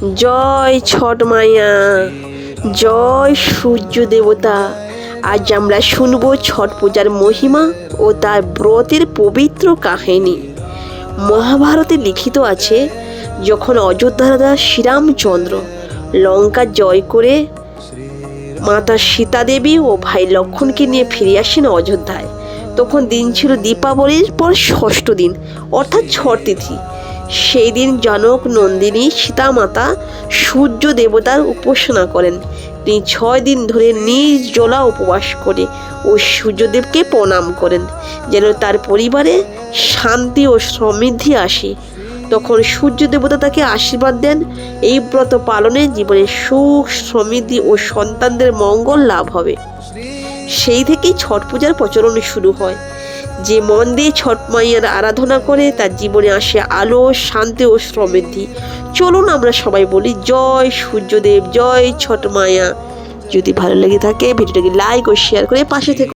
জয় ছট মাইয়া জয় সূর্য দেবতা। আজ আমরা শুনব ছট পূজার মহিমা ও তার ব্রতের পবিত্র কাহিনী। মহাভারতে লিখিত আছে, যখন অযোধ্যা রাজা শ্রীরামচন্দ্র লঙ্কা জয় করে মাতা সীতা দেবী ও ভাই লক্ষণকে নিয়ে ফিরে আসেন অযোধ্যায়। তখন দিন ছিল দীপাবলির পর ষষ্ঠ দিন, অর্থাৎ ছট তিথি। সেই দিন জনক নন্দিনী সীতা মাতা সূর্য দেবতার উপাসনা করেন। তিনি ছয় দিন ধরে নির্জলা উপবাস করে ও সূর্যদেবকে প্রণাম করেন, যেন তার পরিবারে শান্তি ও সমৃদ্ধি আসে। তখন সূর্য দেবতা তাকে আশীর্বাদ দেন। এই ব্রত পালনে জীবনে সুখ, সমৃদ্ধি ও সন্তানদের মঙ্গল লাভ হবে। সেই থেকেই ছট পূজার প্রচলন শুরু হয়। যে মন দিয়ে ছট মাইয়ার আরাধনা করে, তার জীবনে আসে আলো, শান্তি ও সমৃদ্ধি। চলুন আমরা সবাই বলি, জয় সূর্যদেব, জয় ছট মায়া যদি ভালো লেগে থাকে, ভিডিওটাকে লাইক ও শেয়ার করে পাশে থেকে।